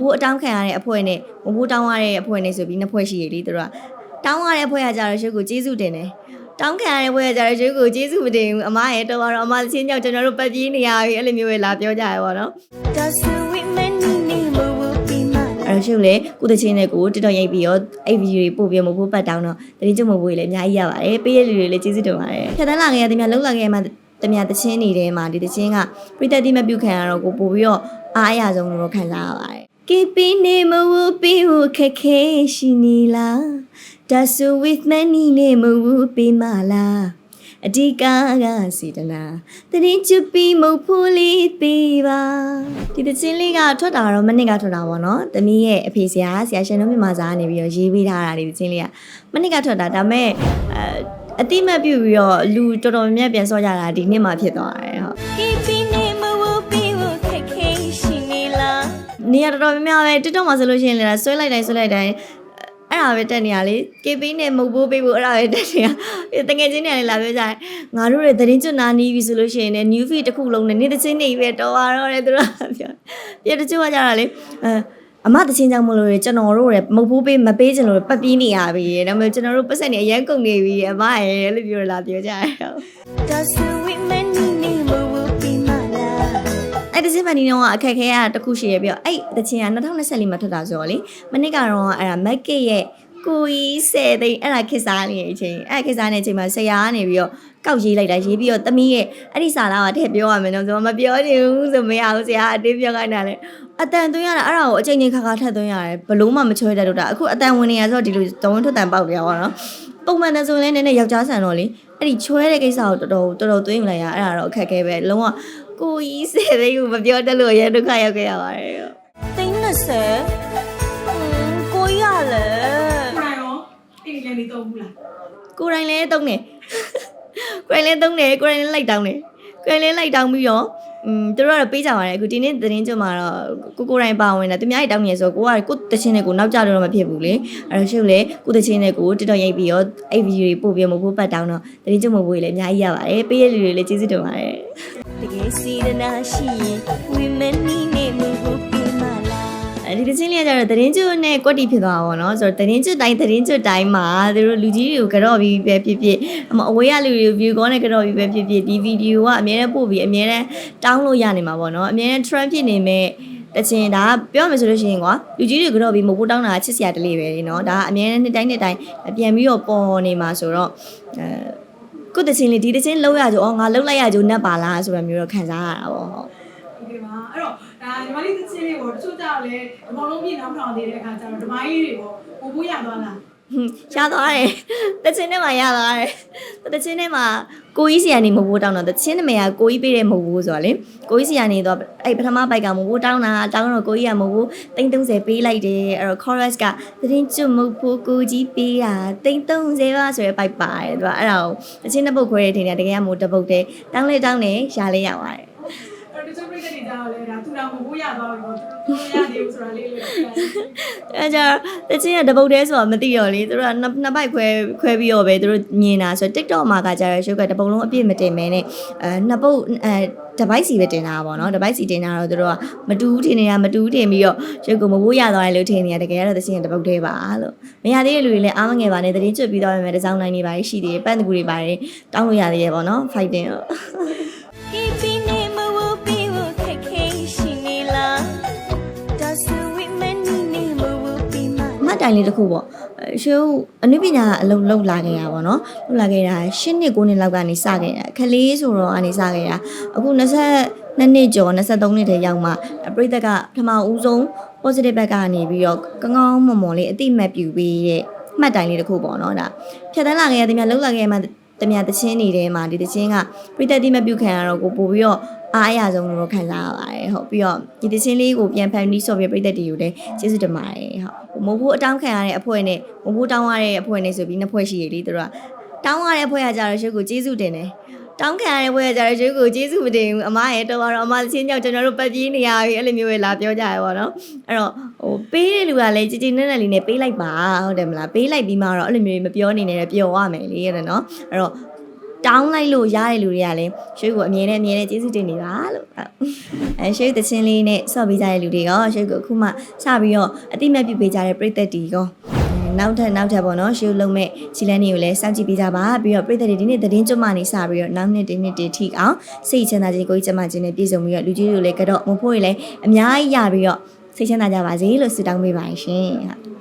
ဖိုးအတောင်းခံရတဲ့အဖွဲ့နဲ့မဖိုးတောင်းရတဲ့အဖွဲ့နဲ့ဆိုပြီးနှစ်ဖွဲ့ရှိရလေသူတို့ကတောင်းရတဲ့အဖွဲ့ကကြတော့ရုပ်ကိုကျေးဇူးတင်တယ်တောင်းခံရတဲ့ဘွဲကကြတော့ရုပ်ကိုကျေးဇူးမတင်ဘူးအမရဲ့တော်ပါတော့အမချင်းကြောင့်ကျွန်တော်တို့ပတ်ပြေးနေရပြီအဲ့လိုမျိုးပဲလာပြောကြရပါတော့ Does it many name will be mine အဲ့တော့ရှုပ်လေကုသချင်းနဲ့ကိုတက်တော်ရိုက်ပြီးတော့အဲ့ဗီဒီယိုတွေပို့ပြမဖို့ပတ်တောင်းတော့တရင်ကျမဖို့လည်းအများကြီးရပါတယ်ပေးရလူတွေလည်းကျေးဇူးတင်ပါတယ်ဖြတ်တန်းလာခဲ့ရတဲ့များလုံးလာခဲ့ရမှာတမတချင်းနေတဲ့မှာဒီတချင်းကပြိတက်တိမပြုတ်ခံရတော့ကိုပို့ပြီးတော့အားအရဆုံးလို့ခံစားရပါတယ် ကေပီနေမဝပီဝခက်ခဲရှိနေလား That's with many နေမဝပီမလားအဓိကကစေတနာတရင်ချပြီးမဟုတ်ဖို့လေးပေးပါဒီတချင်းလေးကထွက်တာတော့မနစ်ကထွက်တာပေါ့နော်တမီးရဲ့အဖေဆရာဆရာရှင်တို့မြန်မာစာကနေပြီးတော့ရေးပေးထားတာဒီတချင်းလေးကမနစ်ကထွက်တာဒါပေမဲ့အဲအတိမတ်ပြုတ်ပြီးတော့လူတော်တော်များများပြန်စောကြတာဒီနှစ်မှဖြစ်သွားတယ်ဟုတ် နေရာတော်တော်များများပဲ TikTok မှာဆိုလို့ရှိရင်လည်းဆွဲလိုက်တိုင်းဆွဲလိုက်တိုင်းအဲ့ဒါပဲတက်နေရလေ KB နဲ့မုတ်ဘိုးပေးဖို့အဲ့ဒါပဲတက်နေရတကယ်ချင်းနေရလေလာပြောကြတယ်ငါတို့တွေသတင်းကျွနာနီးပြီဆိုလို့ရှိရင်လည်း new feed တစ်ခုလုံးနဲ့နေ့တစ်ချင်းနေပဲတော်ပါတော့တယ်သူတို့ကပြောပြတချို့ကကြတာလေအဲအမတချင်းကြောင့်မလို့လေကျွန်တော်တို့ရမုတ်ဘိုးပေးမပေးချင်လို့ပတ်ပြီးနေရပြီဒါပေမဲ့ကျွန်တော်တို့ပတ်စက်နေအရန်ကုန်နေပြီအမရဲ့လို့ပြောလာပြောကြတယ် Does အဲ့ဒီစင်မနီတော့အခက်ခဲရတစ်ခုရှိရပြီးတော့အဲ့တချင်က2024မှာထွက်တာဆိုတော့လေမနစ်ကတော့အဲ့ဒါမက်ကစ်ရဲ့ကိုကြီး10သိန်းအဲ့ဒါခစ်စားနေတဲ့အချိန်အဲ့ခစ်စားနေတဲ့အချိန်မှာဆရာကနေပြီးတော့ကောက်ရေးလိုက်တာရေးပြီးတော့သမီးရဲ့အဲ့ဒီစာသားကထည့်ပြောရမယ်နော်ဆိုတော့မပြောချင်ဘူးဆိုမရဘူးဆရာအတင်းပြောခိုင်းတာလေအတန်သွင်းရတာအဲ့ဒါကိုအချိန်ချင်းခါခါထပ်သွင်းရတယ်ဘလို့မှမချွဲတတ်တော့တာအခုအတန်ဝင်နေရဆိုတော့ဒီလိုတဝန်းထွက်တန်ပေါက်ပြရပါတော့ပုံမှန်တဆိုရင်လည်းနည်းနည်းယောက်ျားဆန်တော့လေအဲ့ဒီချွဲတဲ့ကိစ္စကိုတော်တော်တော်တော်သွင်းလိုက်ရအဲ့ဒါတော့အခက်ခဲပဲလုံးဝ ကိုကြီးစေသိန်းကိုမပြောတတ်လို့ရန်ဒုက္ခရောက်ခဲ့ရပါတယ်ရောသိန်း20ကိုကြီးရလဲကိုရိုင်းရောအိမ်လည်းနေတော့ဘူးလားကိုရိုင်းလည်းတုံးတယ်ကိုရိုင်းလည်းတုံးတယ်ကိုရိုင်းလည်းလိုက်တောင်းတယ်ကိုရိုင်းလည်းလိုက်တောင်းပြီးတော့อืมတို့ကတော့ပေးကြပါတယ်အခုဒီနေ့သတင်းကြွမှာတော့ကိုကိုတိုင်းပါဝင်တယ်သူများတွေတောင်းနေဆိုကိုကကိုတချင်းနဲ့ကိုနောက်ကျလို့တော့မဖြစ်ဘူးလေအဲ့တော့ရှုပ်လေကိုတချင်းနဲ့ကိုတက်တော့ရိုက်ပြီးတော့အဲ့ဗီဒီယိုတွေပို့ပြီးမဖို့ပတ်တောင်းတော့သတင်းကြွမဖို့လေအများကြီးရပါတယ်ပေးရလူတွေလည်းကျေးဇူးတင်ပါတယ် တကယ်စီဒနာရှိရင် women need name will be mine အဲဒီတချင်းလေးကကျတော့သတင်းကျွတ်နဲ့ကွက်တီဖြစ်သွားတာပေါ့နော်ဆိုတော့သတင်းကျွတ်တိုင်းသတင်းကျွတ်တိုင်းမှာသူတို့လူကြီးတွေကိုကြော့ပြီးပဲဖြစ်ဖြစ်အမအဝေးရလူတွေကို view ကောနဲ့ကြော့ပြီးပဲဖြစ်ဖြစ်ဒီဗီဒီယိုကအများနဲ့ပို့ပြီးအများနဲ့တောင်းလို့ရနေမှာပေါ့နော်အများနဲ့ trend ဖြစ်နေမဲ့တချင်ဒါကပြောမှဆိုလို့ရှိရင်ကွာလူကြီးတွေကတော့ပြီးမဟုတ်ဘူးတောင်းတာချစ်စရာတလေးပဲလေနော်ဒါကအများနဲ့နှစ်တိုင်းနှစ်တိုင်းပြန်ပြီးတော့ပေါ်နေမှာဆိုတော့အဲ ကိုတချင်းလေးဒီတချင်းလောက်ရကြအောင်ငါလောက်လိုက်ရကြနတ်ပါလားဆိုတာမျိုးတော့ခံစားရတာပေါ့ဟုတ်ဒီမှာအဲ့တော့ဒါညီမလေးတချင်းလေးပေါ့တချို့ကြောက်လဲအကုန်လုံးပြည့်နောက်ထောင်နေတဲ့အခါကျတော့ဓမ္မကြီးတွေပေါ့ပို့ပို့ရသွားလားရသွားတယ်တချင်းနဲ့မှရသွားတယ်တချင်းနဲ့မှဟ ကိုကြီးစီကနေမဟုတ်ဘူးတောင်းတော့တချင်းနမရကိုကြီးပေးတယ်မဟုတ်ဘူးဆိုတော့လေကိုကြီးစီကနေတော့အဲ့ပထမပိုက်ကမဟုတ်ဘူးတောင်းတာတောင်းတော့ကိုကြီးကမဟုတ်ဘူးတိန်း30ပေးလိုက်တယ်အဲ့တော့ chorus ကသတင်းကျွတ်မဟုတ်ဘူးကိုကြီးပေးတာတိန်း30ပါဆိုရဲပိုက်ပါတယ်သူကအဲ့ဒါကိုတချင်းတစ်ပုတ်ခွဲတဲ့ထင်တယ်တကယ်ကမို့တစ်ပုတ်တည်းတောင်းလေတောင်းနေရလေးရပါတယ်အဲ့တော့တ ချို့ပြိတ္တတွေကြောက်လဲဒါသူတော်ပို့ပိုးရသွားပြီပေါ့သူတို့ရသေးဘူးဆိုတာလေးလေးပြောပြအဲကြတော့တချင်းကတပုတ်တည်းဆိုတော့မသိတော့လေသူတို့ကနှစ်နှစ်ပိုက်ခွဲခွဲပြီးတော့ပဲသူတို့မြင်တာဆိုတော့ TikTok မှာကကြရရုပ်ကတပုတ်လုံးအပြည့်မတင်မဲနဲ့အဲနှစ်ပုတ်အဲတပိုက်စီပဲတင်တာပါတော့တပိုက်စီတင်တာတော့သူတို့ကမတူဘူးထင်နေတာမတူဘူးထင်ပြီးတော့ရုပ်ကမဘိုးရသွားတယ်လို့ထင်နေတာတကယ်တော့တချင်းကတပုတ်တည်းပါလို့မရသေးတဲ့လူတွေလည်းအားမငယ်ပါနဲ့တရင်ကျွတ်ပြီးတော့မယ်တစောင်းနိုင်နေပါရှိသေးတယ်ပန့်တကူတွေပါတယ်တောင်းလို့ရသေးတယ်ပေါ့နော် fighting တော့ တ်တိုင်လေးတစ်ခုပေါ့အဲရှုပ်အနုပညာအလုံးလုံးလာခဲ့ရပါတော့လုံးလာခဲ့တာ၈နှစ်9နှစ်လောက်ကနေစခဲ့တာခလေးဆိုတော့ကနေစခဲ့တာအခု20နှစ်နှစ်ကျော်23နှစ်ထဲရောက်မှပြိသက်ကပထမဦးဆုံး positive ဘက်ကနေပြီးတော့ကောင်းကောင်းမွန်မွန်လေးအတိမတ်ပြူပေးတဲ့မှတ်တိုင်လေးတစ်ခုပေါ့နော်ဒါဖြတ်တန်းလာခဲ့ရတဲ့များလုံးလာခဲ့ရမှတမတချင်းနေတယ်မှာဒီတချင်းကပြိသက်တိမပြုတ်ခံရတော့ကိုပို့ပြီးတော့အားအရဆုံးလို့ခံစားရပါတယ်ဟုတ်ပြီးတော့ဒီတချင်းလေးကိုပြန်ဖန်ပြီးဆော့ပြီးပြိသက်တီကိုလည်းကျေးဇူးတင်ပါတယ်ဟုတ် မဟုတ်ဘူးအတောင်းခံရတဲ့အဖွဲ့နဲ့မဟုတ်ဘူးတောင်းရတဲ့အဖွဲ့နဲ့ဆိုပြီးနှစ်ဖွဲ့ရှိရလေသူတို့ကတောင်းရတဲ့အဖွဲ့ကကြတော့ရုပ်ကိုကျေးဇူးတင်တယ်တောင်းခံရတဲ့ဘွဲကကြတော့ရုပ်ကိုကျေးဇူးမတင်ဘူးအမရဲ့တော်ပါတော့အမချင်းကြောင့်ကျွန်တော်တို့ပတ်ပြေးနေရပြီအဲ့လိုမျိုးပဲလာပြောကြရပါတော့အဲ့တော့ဟိုပေးတဲ့လူကလည်းကြည်ကြည်နက်နက်လေးနဲ့ပေးလိုက်ပါဟုတ်တယ်မလားပေးလိုက်ပြီးမှတော့အဲ့လိုမျိုးမပြောနေနဲ့ပျော်ရမယ်လေအဲ့ဒါနော်အဲ့တော့ တောင်းလိုက်လို့ရတဲ့လူတွေကလည်းရွှေကိုအမြဲတမ်းအမြဲတမ်းကျေးဇူးတင်နေပါလို့ဟုတ်အဲရွှေတချင်းလေးနဲ့ဆော့ပေးကြတဲ့လူတွေရောရွှေကိုအခုမှစပြီးတော့အတိမတ်ပြုပေးကြတဲ့ပြည်သက်တီရောနောက်ထပ်နောက်ထပ်ပေါ့နော်ရွှေလုံးမဲ့ခြေလန်းတွေကိုလည်းစောင့်ကြည့်ပေးကြပါပြီးတော့ပြည်သက်တွေဒီနေ့သတင်းကြွမှနေစပြီးတော့နောက်နှစ်ဒီနှစ်တီထိအောင်စိတ်ချမ်းသာခြင်းကိုယ်ကျမခြင်းနဲ့ပြည့်စုံပြီးတော့လူကြီးတွေလည်းကတော့မဖို့တွေလည်းအများကြီးရပြီးတော့စိတ်ချမ်းသာကြပါစေလို့ဆုတောင်းပေးပါရှင်ဟုတ်